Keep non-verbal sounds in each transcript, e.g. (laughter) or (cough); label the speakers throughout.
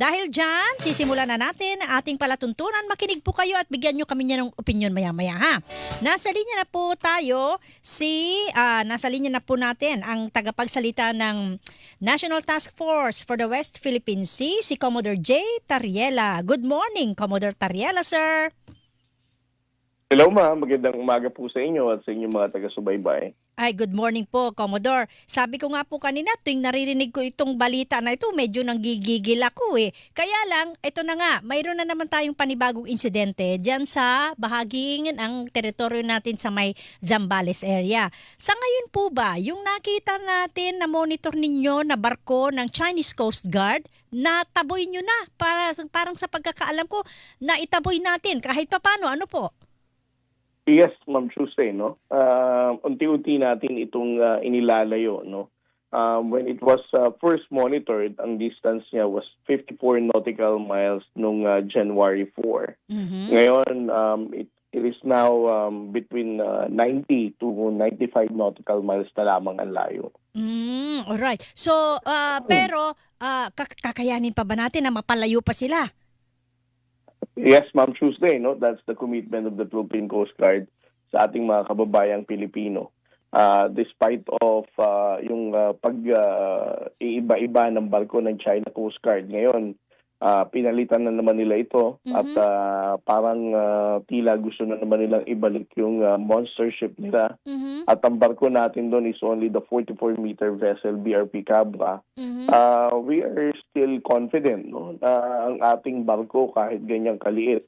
Speaker 1: Dahil dyan, sisimulan na natin ang ating palatuntunan. Makinig po kayo at bigyan nyo kami niya ng opinion maya-maya ha. Nasa linya na po tayo si, ah, nasa linya na po natin ang tagapagsalita ng National Task Force for the West Philippine Sea, si Commodore J. Tariela. Good morning, Commodore Tariela, sir.
Speaker 2: Hello ma'am, magandang umaga po sa inyo at sa inyong mga taga-subaybay.
Speaker 1: Ay, good morning po, Commodore. Sabi ko nga po kanina, tuwing naririnig ko itong balita na ito, medyo nanggigigil ako eh. Kaya lang, ito na nga, mayroon na naman tayong panibagong insidente dyan sa bahaging ang teritoryo natin sa may Zambales area. Sa ngayon po ba, yung nakita natin na monitor ninyo na barko ng Chinese Coast Guard, nataboy nyo na. Para, parang sa pagkakaalam ko, naitaboy natin kahit papano. Ano po?
Speaker 2: Yes, Ma'am Tuesday, no? Uh, unti-unti natin itong uh, inilalayo, no? Um, when it was uh, first monitored, ang distance niya was 54 nautical miles nung uh, January 4.
Speaker 1: Mhm.
Speaker 2: Ngayon, um, it, it is now um, between uh, 90 to 95 nautical miles na lamang ang layo.
Speaker 1: Mm, alright. So, ah, pero kak- kakayanin pa ba natin na mapalayo pa sila?
Speaker 2: Yes, Ma'am Tuesday, no? That's the commitment of the Philippine Coast Guard sa ating mga kababayang Pilipino. Uh, despite of uh, yung uh, pag uh, iiba-iba ng barko ng China Coast Guard ngayon, uh, pinalitan na naman nila ito
Speaker 1: Mhm.
Speaker 2: at uh, parang uh, tila gusto na naman nilang ibalik yung uh, monster ship nila.
Speaker 1: Mhm.
Speaker 2: At ang barko natin doon is only the 44-meter vessel BRP Cabra.
Speaker 1: Mhm.
Speaker 2: Uh, we are still confident no, na ang ating barko kahit ganyang kaliit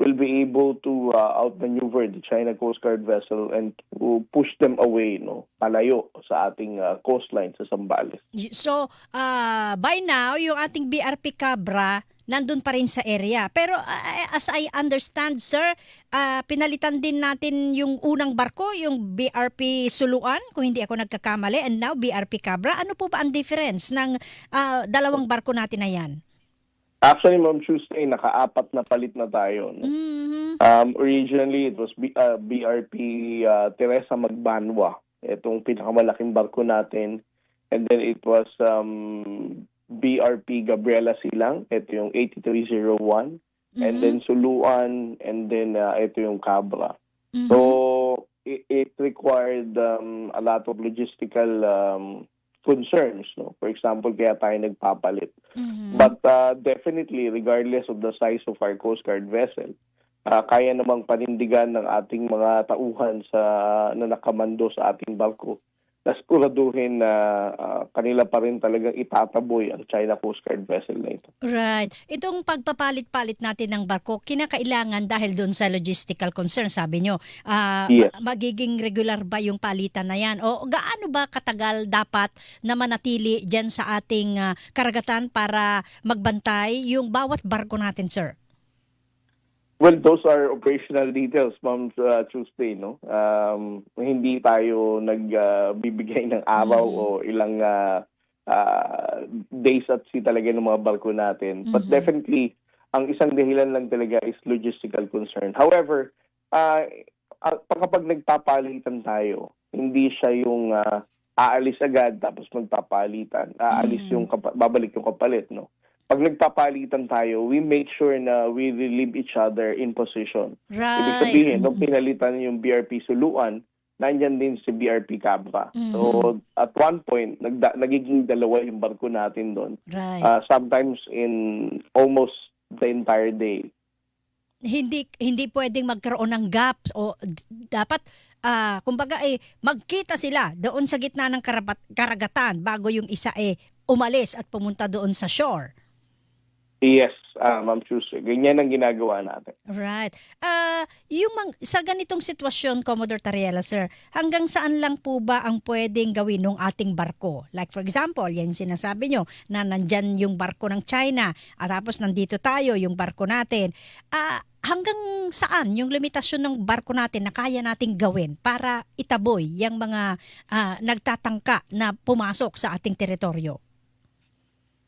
Speaker 2: will be able to uh, outmaneuver the China Coast Guard vessel and to push them away no palayo sa ating uh, coastline sa Zambales.
Speaker 1: So, ah, by now, yung ating BRP Cabra, nandun pa rin sa area. Pero ah, as I understand, sir, ah, pinalitan din natin yung unang barko, yung BRP Suluan, kung hindi ako nagkakamali, and now BRP Cabra. Ano po ba ang difference ng ah, dalawang barko natin na yan?
Speaker 2: Actually, Ma'am Tuesday, nakaapat na palit na tayo. No?
Speaker 1: Mhm.
Speaker 2: Um, originally, it was B- uh, BRP uh, Teresa Magbanwa. Itong pinakamalaking barko natin. And then it was um, BRP Gabriela Silang. Ito yung 8301. And
Speaker 1: Mhm.
Speaker 2: then Suluan. And then uh, ito yung Cabra.
Speaker 1: Mhm.
Speaker 2: So, it, it required um, a lot of logistical um, concerns. No? For example, kaya tayo nagpapalit.
Speaker 1: Mhm.
Speaker 2: But uh, definitely, regardless of the size of our Coast Guard vessel, uh, kaya namang panindigan ng ating mga tauhan sa na nakamando sa ating barko na siguraduhin na uh, kanila pa rin talagang itataboy ang China Coast Guard vessel na ito.
Speaker 1: Right. Itong pagpapalit-palit natin ng barko, kinakailangan dahil doon sa logistical concern, sabi nyo. ah,
Speaker 2: Yes.
Speaker 1: ma- magiging regular ba yung palitan na yan? O gaano ba katagal dapat na manatili dyan sa ating ah, karagatan para magbantay yung bawat barko natin, sir?
Speaker 2: Well, those are operational details, Ma'am uh, Tuesday, no? Um, hindi tayo nagbibigay ng araw
Speaker 1: Mhm.
Speaker 2: o ilang uh, uh, days at sea talaga ng mga barko natin. But
Speaker 1: Mhm.
Speaker 2: definitely, ang isang dahilan lang talaga is logistical concern. However, uh, uh, kapag nagpapalitan tayo, hindi siya yung uh, aalis agad tapos magpapalitan. Aalis
Speaker 1: Mhm.
Speaker 2: yung babalik yung kapalit, no? Pag nagpapalitan tayo, we make sure na we relieve each other in position.
Speaker 1: Right.
Speaker 2: Ibig sabihin, nung
Speaker 1: Mhm.
Speaker 2: pinalitan yung BRP Suluan, nandyan din si BRP Cabra.
Speaker 1: Mhm.
Speaker 2: So, at one point, nagda- nagiging dalawa yung barko natin doon.
Speaker 1: Right.
Speaker 2: Uh, sometimes in almost the entire day.
Speaker 1: hindi hindi pwedeng magkaroon ng gaps o dapat ah kumbaga eh magkita sila doon sa gitna ng karabat, karagatan bago yung isa eh umalis at pumunta doon sa shore.
Speaker 2: Yes, uh, Ma'am Chus. Ganyan ang ginagawa natin.
Speaker 1: Right. Ah, yung mang, sa ganitong sitwasyon Commodore Tariela sir, hanggang saan lang po ba ang pwedeng gawin ng ating barko? Like for example, yan sinasabi nyo na nandyan yung barko ng China at tapos nandito tayo yung barko natin. Ah, hanggang saan yung limitasyon ng barko natin na kaya nating gawin para itaboy yung mga ah, nagtatangka na pumasok sa ating teritoryo?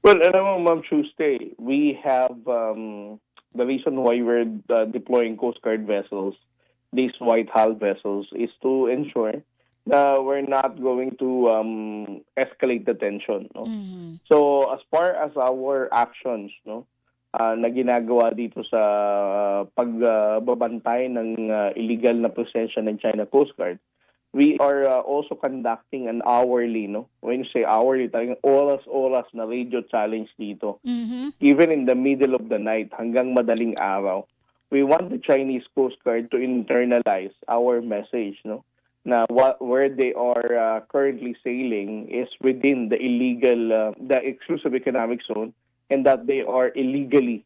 Speaker 2: Well, alam mo, Ma'am Tuesday, we have um, the reason why we're uh, deploying Coast Guard vessels, these white hull vessels, is to ensure na we're not going to um, escalate the tension. No?
Speaker 1: Mhm.
Speaker 2: So as far as our actions no ah, na ginagawa dito sa pagbabantay ng ah, illegal na presensya ng China Coast Guard, we are ah, also conducting an hourly no. When you say hourly, talagang oras-oras na radio challenge dito.
Speaker 1: Mhm.
Speaker 2: Even in the middle of the night hanggang madaling araw. We want the Chinese Coast Guard to internalize our message no na what where they are uh, currently sailing is within the illegal uh, the exclusive economic zone and that they are illegally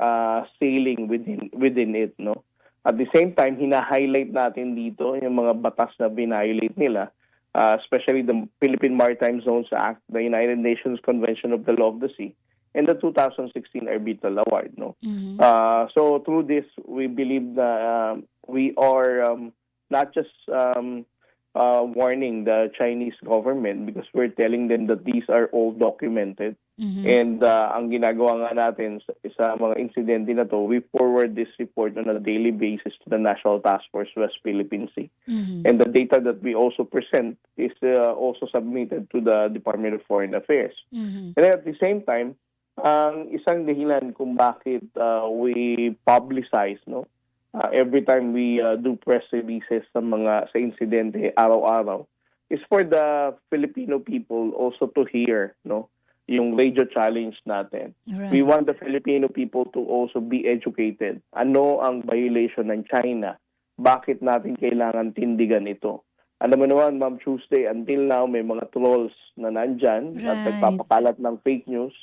Speaker 2: uh, sailing within within it no at the same time hina-highlight natin dito yung mga batas na binayolate nila uh, especially the Philippine Maritime Zones Act the United Nations Convention of the Law of the Sea and the 2016 Arbitral Award no
Speaker 1: Mhm.
Speaker 2: uh, so through this, we believe that um, we are um, not just um, uh, warning the Chinese government because we're telling them that these are all documented.
Speaker 1: Mhm.
Speaker 2: And uh, ang ginagawa nga natin sa, sa mga insidente na to, we forward this report on a daily basis to the National Task Force West Philippine Sea.
Speaker 1: Mhm.
Speaker 2: And the data that we also present is uh, also submitted to the Department of Foreign Affairs.
Speaker 1: Mhm.
Speaker 2: And at the same time, ang isang dahilan kung bakit uh, we publicize no uh, every time we uh, do press releases sa mga sa insidente araw-araw is for the Filipino people also to hear no yung radio challenge natin.
Speaker 1: Right.
Speaker 2: We want the Filipino people to also be educated. Ano ang violation ng China? Bakit natin kailangan tindigan ito? Alam mo naman, Ma'am Tuesday, until now, may mga trolls na nandyan at
Speaker 1: Right.
Speaker 2: nagpapakalat ng fake news,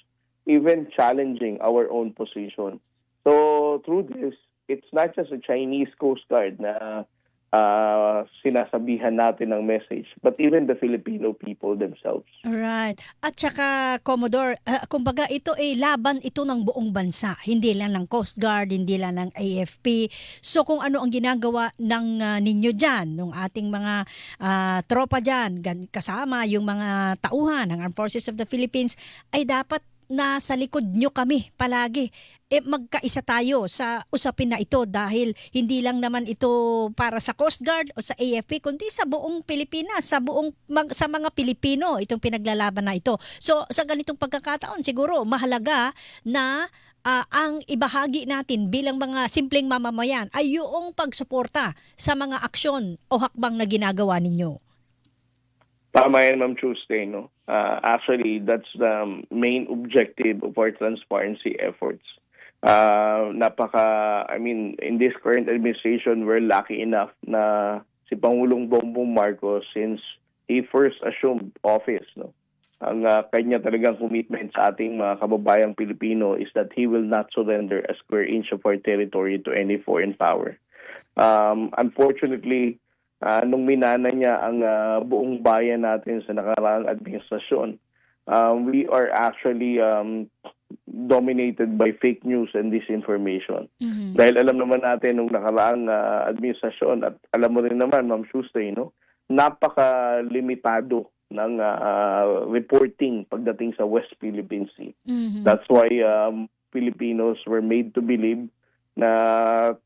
Speaker 2: even challenging our own position. So, through this, it's not just a Chinese Coast Guard na ah, sinasabihan natin ng message, but even the Filipino people themselves.
Speaker 1: Right. At saka, Commodore, ah, kumbaga ito ay laban ito ng buong bansa. Hindi lang ng Coast Guard, hindi lang ng AFP. So kung ano ang ginagawa ng ah, ninyo dyan, ng ating mga ah, tropa dyan, kasama yung mga tauhan ng Armed Forces of the Philippines, ay dapat nasa likod nyo kami palagi. Eh, magkaisa tayo sa usapin na ito dahil hindi lang naman ito para sa Coast Guard o sa AFP kundi sa buong Pilipinas, sa buong mag- sa mga Pilipino itong pinaglalaban na ito. So sa ganitong pagkakataon siguro mahalaga na ah, ang ibahagi natin bilang mga simpleng mamamayan ay yung pagsuporta sa mga aksyon o hakbang na ginagawa ninyo.
Speaker 2: Tama yan, Ma'am Tuesday, no? Uh, actually, that's the main objective of our transparency efforts. Uh, napaka, I mean, in this current administration, we're lucky enough na si Pangulong Bongbong Marcos, since he first assumed office, no? Ang uh, kanya talagang commitment sa ating mga kababayang Pilipino is that he will not surrender a square inch of our territory to any foreign power. Um, unfortunately, Ah, nung minana niya ang ah, buong bayan natin sa nakaraang administrasyon, um, we are actually um, dominated by fake news and disinformation.
Speaker 1: Mhm.
Speaker 2: Dahil alam naman natin nung nakaraang ah, administrasyon at alam mo rin naman, Ma'am Tuesday, no? napaka-limitado ng ah, reporting pagdating sa West Philippine Sea.
Speaker 1: Mhm.
Speaker 2: That's why um, Filipinos were made to believe na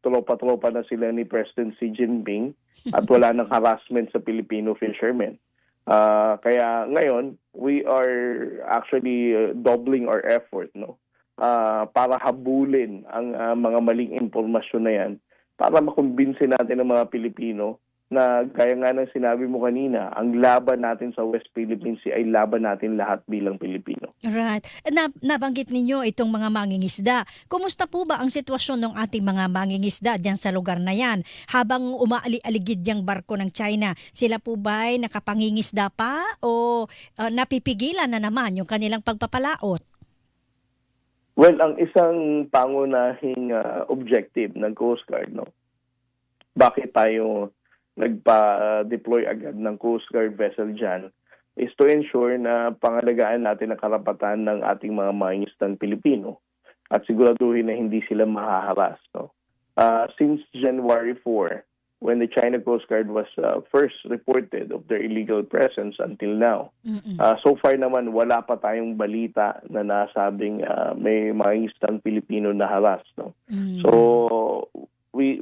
Speaker 2: tropa-tropa na sila ni President Xi Jinping at wala nang harassment sa Filipino fishermen. Ah, kaya ngayon, we are actually uh, doubling our effort no Ah, para habulin ang ah, mga maling impormasyon na yan para makumbinsi natin ang mga Pilipino na gaya nga ng sinabi mo kanina, ang laban natin sa West Philippine Sea ay laban natin lahat bilang Pilipino.
Speaker 1: Right. Na, nabanggit ninyo itong mga mangingisda. Kumusta po ba ang sitwasyon ng ating mga mangingisda dyan sa lugar na yan? Habang umaali-aligid yung barko ng China, sila po ba ay nakapangingisda pa o uh, napipigilan na naman yung kanilang pagpapalaot?
Speaker 2: Well, ang isang pangunahing ah, objective ng Coast Guard, no? Bakit tayo nagpa-deploy agad ng Coast Guard vessel dyan is to ensure na pangalagaan natin ang karapatan ng ating mga mangingisdang Pilipino at siguraduhin na hindi sila mahaharas. No? Ah, since January 4, when the China Coast Guard was ah, first reported of their illegal presence until now,
Speaker 1: Mm-mm.
Speaker 2: Ah, so far naman wala pa tayong balita na nasabing ah, may mga isang Pilipino na haras no.
Speaker 1: Mm.
Speaker 2: So we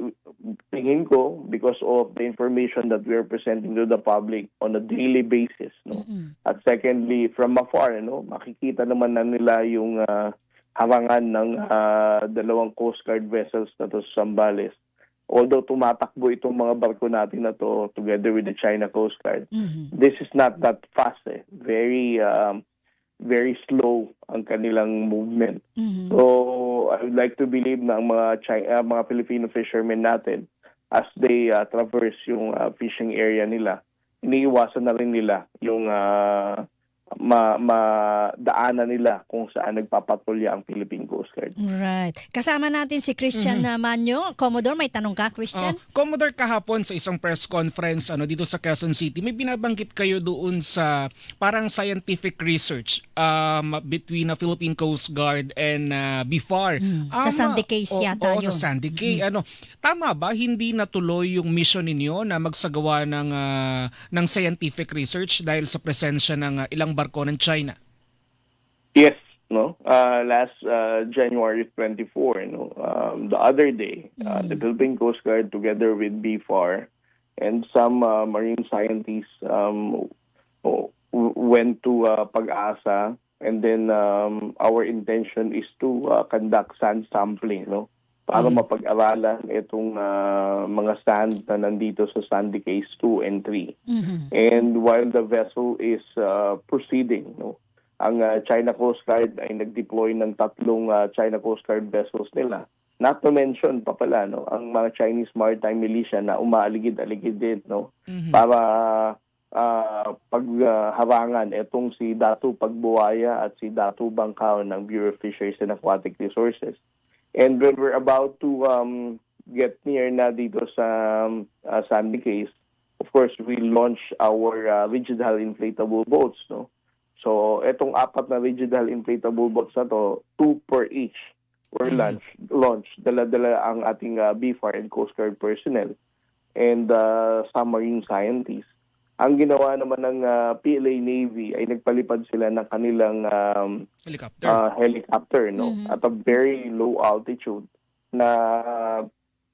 Speaker 2: tingin ko because of the information that we are presenting to the public on a daily basis no
Speaker 1: Mm-mm.
Speaker 2: at secondly from afar no makikita naman na nila yung ah, harangan ng ah, dalawang Coast Guard vessels na to sa Zambales although tumatakbo itong mga barko natin na to together with the China Coast Guard
Speaker 1: Mhm.
Speaker 2: this is not that fast eh very um, very slow ang kanilang movement
Speaker 1: Mhm.
Speaker 2: So, I would like to believe na ang mga China, mga Filipino fishermen natin as they uh, traverse yung uh, fishing area nila, iniiwasan na rin nila yung uh, ma, madaanan nila kung saan nagpapatrolya ang Philippine Coast Guard.
Speaker 1: Right. Kasama natin si Christian
Speaker 3: Mhm.
Speaker 1: na Manyo. Commodore, may tanong ka, Christian?
Speaker 3: Oh, Commodore kahapon sa isang press conference ano dito sa Quezon City, may binabanggit kayo doon sa parang scientific research um, between the Philippine Coast Guard and uh, BIFAR.
Speaker 1: Mm, sa Sandy case
Speaker 3: o-
Speaker 1: yata
Speaker 3: oo,
Speaker 1: yun.
Speaker 3: sa Sandy Cay. Ano, tama ba hindi natuloy yung mission ninyo na magsagawa ng ah, ng scientific research dahil sa presensya ng ah, ilang barko ng China?
Speaker 2: Yes, no. Uh, last uh, January 24, no. Um, the other day, uh, the Philippine Coast Guard, together with BFAR and some uh, marine scientists, um, went to uh, Pag-asa, and then um, our intention is to uh, conduct sand sampling, no. Para mapag-aralan itong uh, mga sand na nandito sa Sandy Case 2 and 3.
Speaker 1: Mhm.
Speaker 2: And while the vessel is uh, proceeding, no, ang uh, China Coast Guard ay nag-deploy ng tatlong uh, China Coast Guard vessels nila. Not to mention pa pala no, ang mga Chinese Maritime Militia na umaaligid-aligid din no
Speaker 3: Mhm.
Speaker 2: para uh, pagharangan itong si Datu Pagbuwaya at si Datu Bangkao ng Bureau of Fisheries and Aquatic Resources. And when we're about to um, get near na dito sa um, uh, Sandy Case, of course, we launch our uh, rigid hull inflatable boats. No? So, etong apat na rigid hull inflatable boats na to, two per each were
Speaker 3: Mhm.
Speaker 2: launch, launched. Dala-dala ang ating uh, BFAR and Coast Guard personnel and uh, some marine scientists. Ang ginawa naman ng uh, PLA Navy ay nagpalipad sila ng kanilang um,
Speaker 3: Helicopter.
Speaker 2: uh, helicopter no
Speaker 1: Mhm.
Speaker 2: at a very low altitude na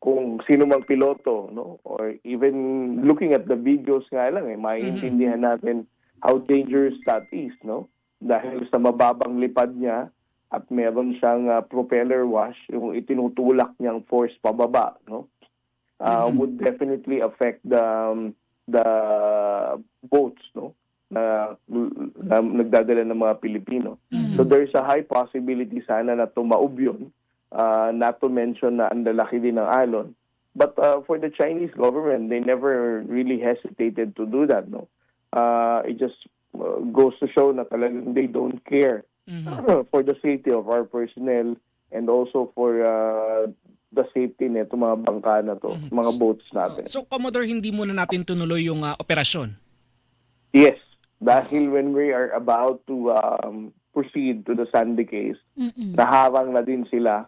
Speaker 2: kung sino mang piloto no or even looking at the videos nga lang eh maiintindihan natin how dangerous that is no dahil sa mababang lipad niya at meron siyang uh, propeller wash yung itinutulak niyang force pababa no uh,
Speaker 3: Mhm.
Speaker 2: would definitely affect the um, the boats no na, na nagdadala ng mga Pilipino
Speaker 1: Mhm.
Speaker 2: So there's a high possibility sana na tumaob yun. Uh, not to mention na ang lalaki din ng alon. But uh, for the Chinese government, they never really hesitated to do that. No, uh, It just uh, goes to show na talagang they don't care
Speaker 3: Mhm. (clears throat)
Speaker 2: for the safety of our personnel and also for uh, the safety nito mga bangka na to,
Speaker 3: Mhm.
Speaker 2: mga boats natin.
Speaker 3: So Commodore, hindi muna natin tunuloy yung ah, operasyon.
Speaker 2: Yes, dahil when we are about to um, proceed to the Sandy case,
Speaker 1: Mm-mm.
Speaker 2: naharang na din sila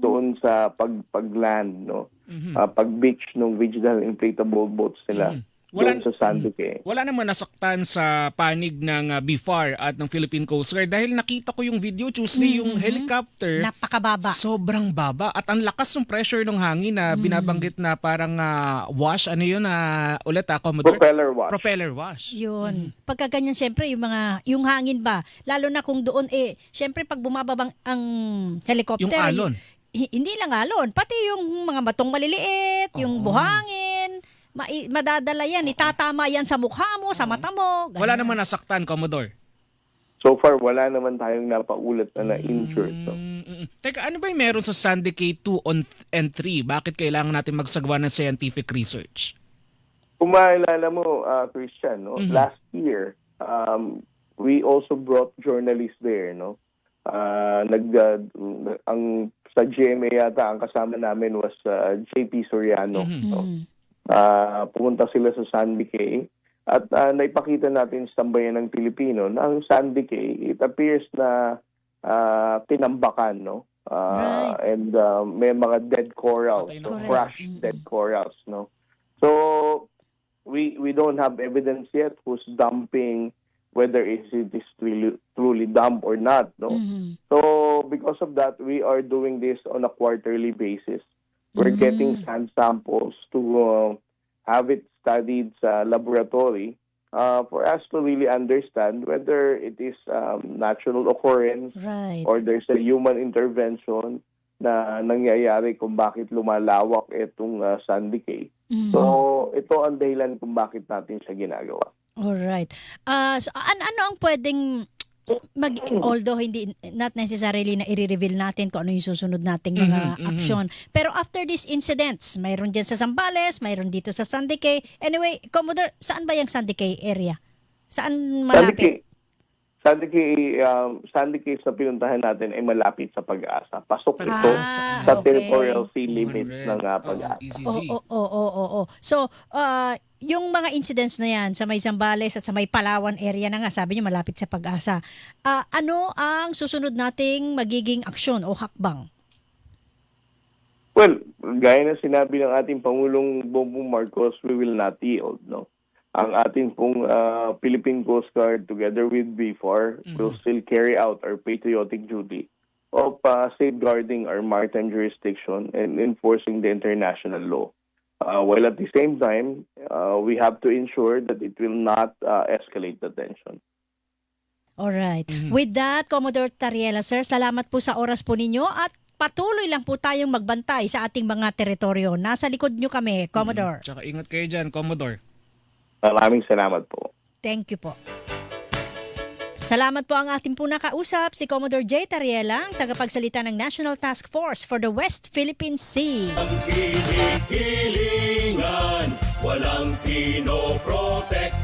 Speaker 2: doon sa pag pag-land no
Speaker 3: Mhm.
Speaker 2: Ah, pag-beach ng regional inflatable boats nila
Speaker 3: Mhm. Wala,
Speaker 2: doon sa Sandy Cay.
Speaker 3: wala naman nasaktan sa panig ng ah, BIFAR at ng Philippine Coast Guard dahil nakita ko yung video Tuesday, yung
Speaker 1: Mhm.
Speaker 3: helicopter.
Speaker 1: Napakababa.
Speaker 3: Sobrang baba at ang lakas ng pressure ng hangin na
Speaker 1: Mm.
Speaker 3: binabanggit na parang ah, wash ano yun na ulit ah, Commodore?
Speaker 2: Propeller wash.
Speaker 3: Propeller wash.
Speaker 1: Yun. Pagka ganyan, syempre, yung mga, yung hangin ba, lalo na kung doon, eh, syempre, pag bumababang ang helicopter,
Speaker 3: Yung alon.
Speaker 1: hi- hindi lang alon, pati yung mga batong maliliit, yung
Speaker 3: Oo.
Speaker 1: buhangin, mai- madadala yan, itatama yan sa mukha mo, sa mata mo. ganun.
Speaker 3: Wala naman nasaktan, Commodore.
Speaker 2: So far, wala naman tayong napaulat na na-injured. no?
Speaker 3: Mm, mm, mm. Teka, ano ba yung meron sa Sandy K2 on and 3? Bakit kailangan natin magsagawa ng scientific research?
Speaker 2: Kung maalala mo, ah, Christian, no?
Speaker 3: Mhm.
Speaker 2: last year, um, we also brought journalists there. No? Ah, nag, ah, ang, sa GMA yata, ang kasama namin was ah, JP Soriano.
Speaker 3: Mhm.
Speaker 2: no?
Speaker 1: Mm.
Speaker 2: Ah, pumunta sila sa Sandy Cay at ah, naipakita natin sa tambayan ng Pilipino na ang Sandy Cay, it appears na ah, tinambakan, no? Ah, And ah, may mga dead corals, so crushed
Speaker 1: Mm.
Speaker 2: dead corals, no? So, we we don't have evidence yet who's dumping whether is it is truly, truly dump or not, no?
Speaker 1: Mhm.
Speaker 2: So because of that, we are doing this on a quarterly basis We're
Speaker 1: Mm.
Speaker 2: getting sand samples to uh, have it studied sa laboratory uh, for us to really understand whether it is um, natural occurrence
Speaker 1: Right.
Speaker 2: or there's a human intervention na nangyayari kung bakit lumalawak itong uh, sand decay.
Speaker 1: Mhm.
Speaker 2: So, ito ang dahilan kung bakit natin siya ginagawa.
Speaker 1: Alright. Ah, so, an- ano ang pwedeng mag although hindi not necessarily na i-reveal natin kung ano yung susunod nating mga
Speaker 3: Mhm, mhm.
Speaker 1: aksyon. Pero after these incidents, mayroon diyan sa Zambales, mayroon dito sa San. Anyway, Commodore, saan ba yung San area? Saan malapit?
Speaker 2: Sandy Cay, um, Sandy Cay sa pinuntahan natin ay malapit sa pag-asa. Pasok ito
Speaker 1: Ah,
Speaker 2: sa
Speaker 1: okay.
Speaker 2: territorial sea limits ng uh,
Speaker 3: Oo,
Speaker 2: pag-asa.
Speaker 1: Oo, oo, oo, oo. So, ah, yung mga incidents na yan sa may Zambales at sa may Palawan area na nga, sabi niyo malapit sa pag-asa. Ah, ano ang susunod nating magiging aksyon o hakbang?
Speaker 2: Well, gaya na sinabi ng ating Pangulong Bongbong Marcos, we will not yield. No? Ang ating pong uh, Philippine Coast Guard together with BFAR will still carry out our patriotic duty of uh, safeguarding our maritime jurisdiction and enforcing the international law. Uh, while at the same time, uh, we have to ensure that it will not uh, escalate the tension.
Speaker 1: Alright.
Speaker 3: Mhm.
Speaker 1: With that, Commodore Tariela, sir, salamat po sa oras po ninyo at patuloy lang po tayong magbantay sa ating mga teritoryo. Nasa likod nyo kami, Commodore.
Speaker 3: Tsaka ingat kayo dyan, Commodore.
Speaker 2: Maraming salamat po.
Speaker 1: Thank you po. Salamat po ang ating po nakausap, si Commodore J. Tariela, ang tagapagsalita ng National Task Force for the West Philippine Sea.
Speaker 4: Ang walang pinoproblema.